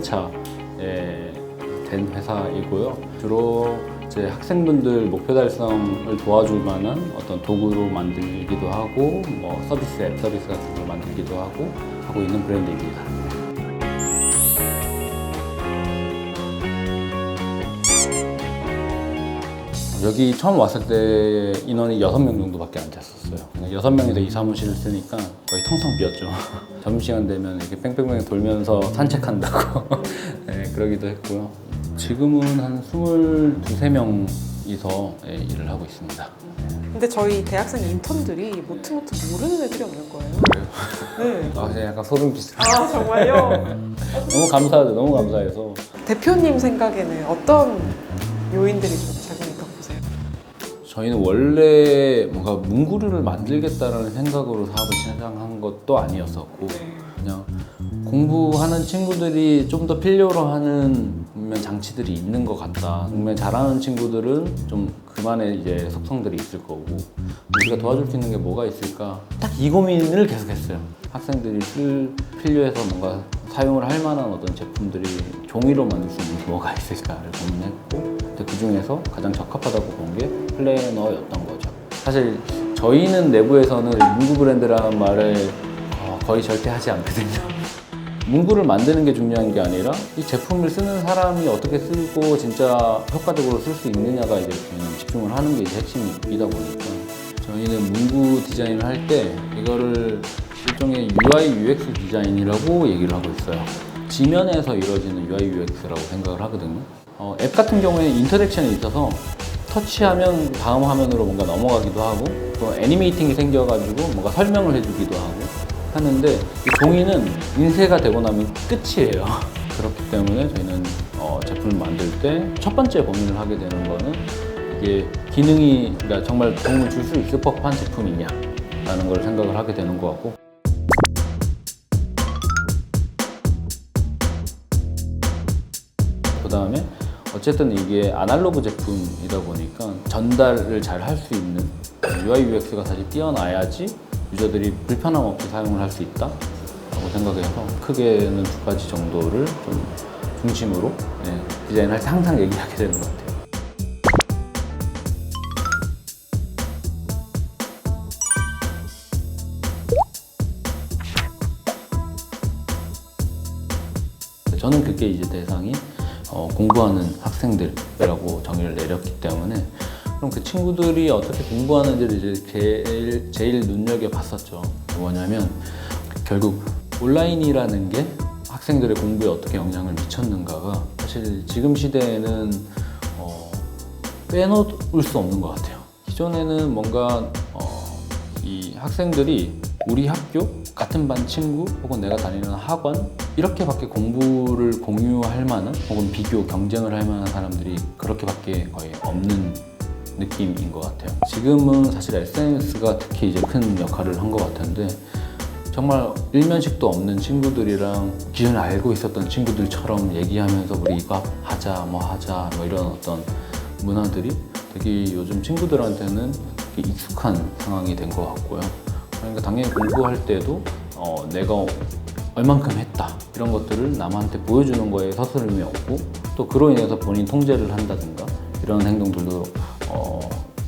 7년차에 된 회사이고요. 주로 이제 학생분들 목표 달성을 도와줄 만한 어떤 도구로 만들기도 하고 뭐 서비스 앱 서비스 같은 걸 만들기도 하고 하고 있는 브랜드입니다. 여기 처음 왔을 때 인원이 6명 정도밖에 안 됐었어요. 그냥 6명이서 이 사무실을 쓰니까 거의 텅텅 비었죠. 점심시간 되면 이렇게 뺑뺑뺑 돌면서 산책한다고 네, 그러기도 했고요. 지금은 한 22, 3명이서 예, 일을 하고 있습니다. 근데 저희 대학생 인턴들이 모트모트 모르는 애들이 없는 거예요. 네. 아, 그냥 약간 소름 끼치죠. 아 정말요? 너무 감사하죠. 너무 감사해서. 대표님 생각에는 어떤 요인들이 보세요? 저희는 원래 뭔가 문구류를 만들겠다라는 생각으로 사업을 시작한 것도 아니었었고 그냥 공부하는 친구들이 좀 더 필요로 하는 분명 장치들이 있는 것 같다. 분명 잘하는 친구들은 좀 그만의 이제 속성들이 있을 거고 우리가 도와줄 수 있는 게 뭐가 있을까? 딱 이 고민을 계속했어요. 학생들이 쓸 필요해서 뭔가 사용을 할 만한 어떤 제품들이 종이로 만들 수 있는 게 뭐가 있을까를 고민했고 근데 그 중에서 가장 적합하다고 본 게 플래너였던 거죠. 사실 저희는 내부에서는 문구 브랜드라는 말을 어, 거의 절대 하지 않거든요. 문구를 만드는 게 중요한 게 아니라 이 제품을 쓰는 사람이 어떻게 쓰고 진짜 효과적으로 쓸 수 있느냐가 이제 집중을 하는 게 이제 핵심이다 보니까 저희는 문구 디자인을 할 때 이거를 일종의 UI UX 디자인이라고 얘기를 하고 있어요. 지면에서 이루어지는 UI UX라고 생각을 하거든요. 어, 앱 같은 경우에 인터랙션이 있어서 터치하면 다음 화면으로 뭔가 넘어가기도 하고 또 애니메이팅이 생겨가지고 뭔가 설명을 해주기도 하고 하는데 이 종이는 인쇄가 되고 나면 끝이에요. 그렇기 때문에 저희는 어, 제품을 만들 때 첫 번째 고민을 하게 되는 거는 이게 기능이 그러니까 정말 도움을 줄 수 있을 법한 제품이냐라는 걸 생각을 하게 되는 것 같고 그 다음에 어쨌든 이게 아날로그 제품이다 보니까 전달을 잘 할 수 있는 UI UX가 사실 뛰어나야지 유저들이 불편함 없이 사용을 할 수 있다 라고 생각해서 크게는 두 가지 정도를 좀 중심으로 예, 디자인할 때 항상 얘기하게 되는 것 같아요. 그게 이제 대상이 어, 공부하는 학생들이라고 정의를 내렸기 때문에 그럼 그 친구들이 어떻게 공부하는지를 이제 제일, 제일 눈여겨 봤었죠. 뭐냐면 결국 온라인이라는 게 학생들의 공부에 어떻게 영향을 미쳤는가가 사실 지금 시대에는 어, 빼놓을 수 없는 것 같아요. 기존에는 뭔가 어, 이 학생들이 우리 학교 같은 반 친구 혹은 내가 다니는 학원 이렇게밖에 공부를 공유할 만한 혹은 비교 경쟁을 할 만한 사람들이 그렇게밖에 거의 없는 느낌인 것 같아요. 지금은 사실 SNS가 특히 이제 큰 역할을 한 것 같은데 정말 일면식도 없는 친구들이랑 기존에 알고 있었던 친구들처럼 얘기하면서 우리 이거 하자 뭐 하자 뭐 이런 어떤 문화들이 되게 요즘 친구들한테는 익숙한 상황이 된 것 같고요. 그러니까 당연히 공부할 때도 어, 내가 얼만큼 했다 이런 것들을 남한테 보여주는 거에 서스름이 없고 또 그로 인해서 본인 통제를 한다든가 이런 행동들도 어,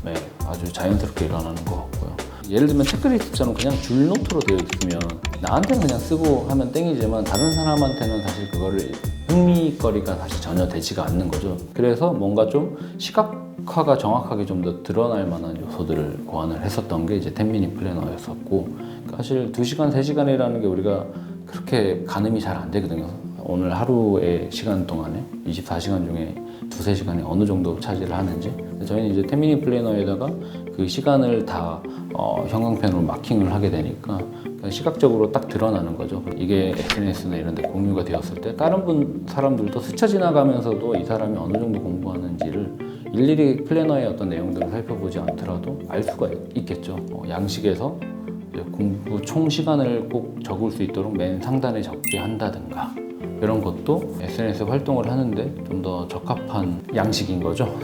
네, 아주 자연스럽게 일어나는 것 같고요. 예를 들면 체크리스트처럼 그냥 줄 노트로 되어 있으면 나한테는 그냥 쓰고 하면 땡이지만 다른 사람한테는 사실 그거를 흥미거리가 사실 전혀 되지가 않는 거죠. 그래서 뭔가 좀 시각 화가 정확하게 좀 더 드러날 만한 요소들을 고안을 했었던 게 이제 10미니 플래너였었고 그러니까 사실 2시간, 3시간이라는 게 우리가 그렇게 가늠이 잘 안 되거든요. 오늘 하루의 시간 동안에 24시간 중에 두세 시간이 어느 정도 차지를 하는지 저희는 이제 테미니 플래너에다가 그 시간을 다 어, 형광펜으로 마킹을 하게 되니까 시각적으로 딱 드러나는 거죠. 이게 SNS나 이런 데 공유가 되었을 때 다른 분 사람들도 스쳐 지나가면서도 이 사람이 어느 정도 공부하는지를 일일이 플래너의 어떤 내용들을 살펴보지 않더라도 알 수가 있겠죠. 어, 양식에서 공부 총 시간을 꼭 적을 수 있도록 맨 상단에 적게 한다든가 이런 것도 SNS 활동을 하는데 좀 더 적합한 양식인 거죠.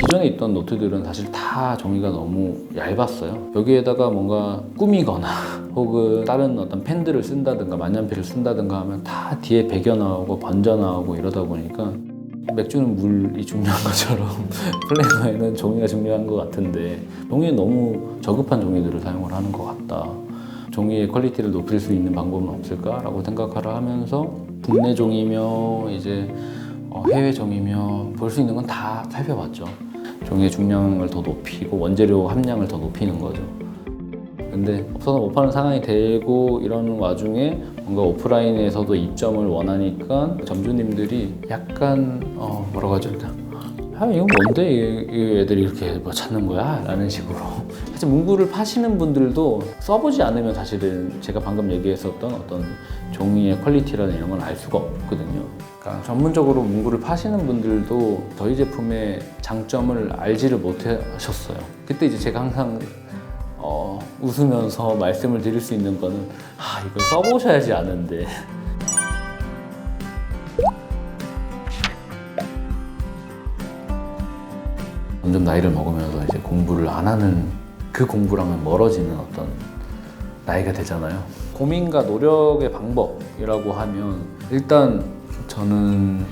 기존에 있던 노트들은 사실 다 종이가 너무 얇았어요. 여기에다가 뭔가 꾸미거나 혹은 다른 어떤 펜들을 쓴다든가 만년필을 쓴다든가 하면 다 뒤에 배겨 나오고 번져 나오고 이러다 보니까 맥주는 물이 중요한 것처럼 플래너에는 종이가 중요한 것 같은데 종이에 너무 저급한 종이들을 사용을 하는 것 같다. 종이의 퀄리티를 높일 수 있는 방법은 없을까라고 생각하라 하면서 국내 종이며 이제 어, 해외 종이며 볼 수 있는 건 다 살펴봤죠. 종이의 중량을 더 높이고 원재료 함량을 더 높이는 거죠. 근데 없어서 못 파는 상황이 되고 이러는 와중에 뭔가 오프라인에서도 입점을 원하니까 점주님들이 약간 어 뭐라고 하죠? 아 이건 뭔데 이, 이 애들이 이렇게 뭐 찾는 거야? 라는 식으로 사실 문구를 파시는 분들도 써보지 않으면 사실은 제가 방금 얘기했었던 어떤 종이의 퀄리티라는 이런 건 알 수가 없거든요 그러니까 전문적으로 문구를 파시는 분들도 저희 제품의 장점을 알지를 못하셨어요 그때 이제 제가 항상 어, 웃으면서 말씀을 드릴 수 있는 거는 아 이걸 써보셔야지 아는데 점점 나이를 먹으면서 이제 공부를 안 하는 그 공부랑은 멀어지는 어떤 나이가 되잖아요. 고민과 노력의 방법이라고 하면 일단 저는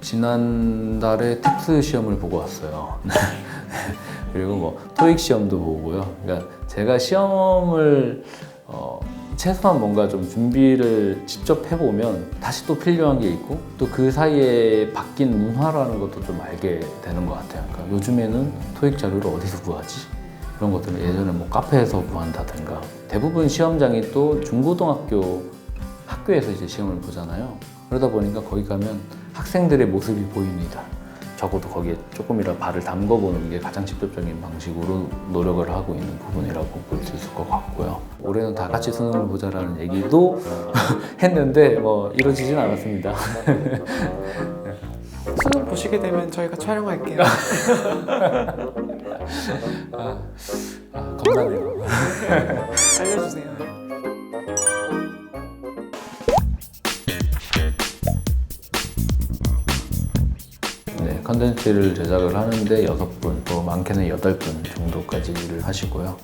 지난달에 텍스 시험을 보고 왔어요. 그리고 뭐 토익 시험도 보고요. 그러니까 제가 시험을 어, 최소한 뭔가 좀 준비를 직접 해보면 다시 또 필요한 게 있고 또 그 사이에 바뀐 문화라는 것도 좀 알게 되는 것 같아요. 그러니까 요즘에는 토익 자료를 어디서 구하지? 그런 것들은 예전에 뭐 카페에서 구한다든가 대부분 시험장이 또 중고등학교 학교에서 이제 시험을 보잖아요. 그러다 보니까 거기 가면 학생들의 모습이 보입니다. 적어도 거기에 조금이라도 발을 담궈보는 게 가장 직접적인 방식으로 노력을 하고 있는 부분이라고 볼 수 있을 것 같고요. 올해는 다 같이 수능을 보자라는 얘기도 했는데 뭐 이루어지진 않았습니다. 수능 보시게 되면 저희가 촬영할게요. 아, 아, 감사해요. 알려주세요. 컨텐츠를 제작을 하는데 여섯 분, 또 많게는 여덟 분 정도까지 일을 하시고요.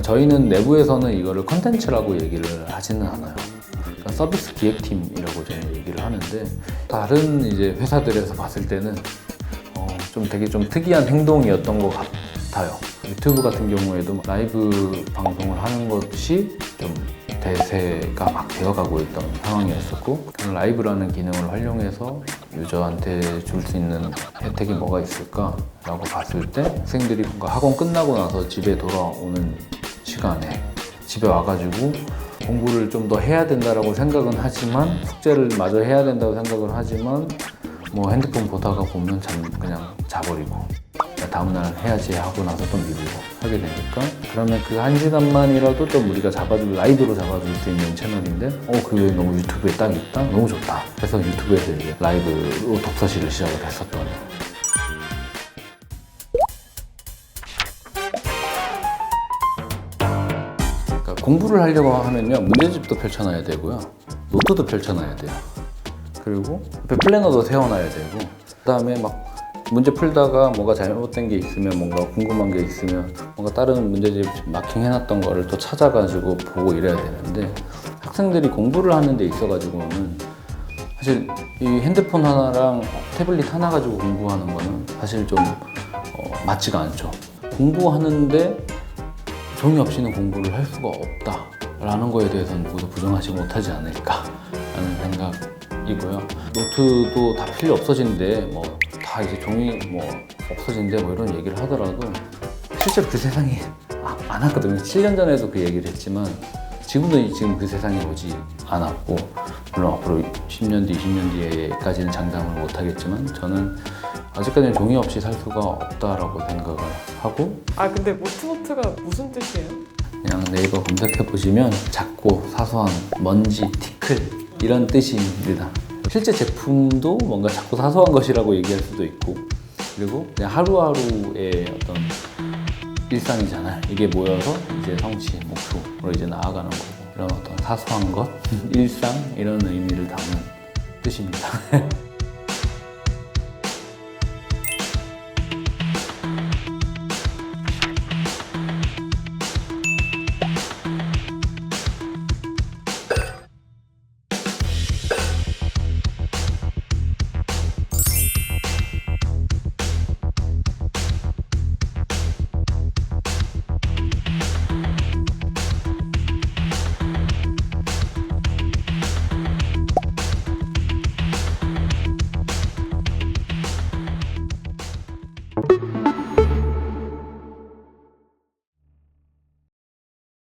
저희는 내부에서는 이거를 컨텐츠라고 얘기를 하지는 않아요. 그러니까 서비스 기획팀이라고 저는 얘기를 하는데 다른 이제 회사들에서 봤을 때는 어, 좀 되게 좀 특이한 행동이었던 것 같아요. 유튜브 같은 경우에도 라이브 방송을 하는 것이 좀 대세가 막 되어가고 있던 상황이었었고 라이브라는 기능을 활용해서 유저한테 줄 수 있는 혜택이 뭐가 있을까라고 봤을 때 학생들이 뭔가 학원 끝나고 나서 집에 돌아오는 시간에 집에 와가지고 공부를 좀 더 해야 된다라고 생각은 하지만 숙제를 마저 해야 된다고 생각을 하지만 뭐 핸드폰 보다가 보면 잠 그냥 자버리고 다음날 해야지 하고 나서 또 미루고 하게 되니까. 그러면 그 한 시간만이라도 좀 우리가 잡아줄 라이브로 잡아줄 수 있는 채널인데 어 그 게 너무 유튜브에 딱 있다? 너무 좋다. 그래서 유튜브에서 이제 라이브로 독서실을 시작을 했었던 그러니까 공부를 하려고 하면요 문제집도 펼쳐놔야 되고요 노트도 펼쳐놔야 돼요. 그리고 옆에 플래너도 세워놔야 되고 그 다음에 막 문제 풀다가 뭐가 잘못된 게 있으면 뭔가 궁금한 게 있으면 뭔가 다른 문제집 마킹 해놨던 거를 또 찾아가지고 보고 이래야 되는데 학생들이 공부를 하는 데 있어가지고는 사실 이 핸드폰 하나랑 태블릿 하나 가지고 공부하는 거는 사실 좀 어, 맞지가 않죠. 공부하는데 종이 없이는 공부를 할 수가 없다라는 거에 대해서는 누구도 부정하지 못하지 않을까라는 생각 이고요. 노트도 다 필요 없어진대, 뭐다 이제 종이 뭐 없어진대 뭐 이런 얘기를 하더라도 실제로 그 세상이 아- 안 왔거든요. 7년 전에도 그 얘기를 했지만 지금도 이- 지금 그 세상이 오지 않았고 물론 앞으로 10년 뒤, 20년 뒤에까지는 장담을 못 하겠지만 저는 아직까지는 종이 없이 살 수가 없다라고 생각을 하고 아 근데 모트노트가 무슨 뜻이에요? 그냥 네이버 검색해 보시면 작고 사소한 먼지, 티클 이런 뜻입니다. 실제 제품도 뭔가 작고 사소한 것이라고 얘기할 수도 있고 그리고 그냥 하루하루의 어떤 일상이잖아요. 이게 모여서 이제 성취, 목표로 이제 나아가는 거고 이런 어떤 사소한 것, 일상 이런 의미를 담은 뜻입니다.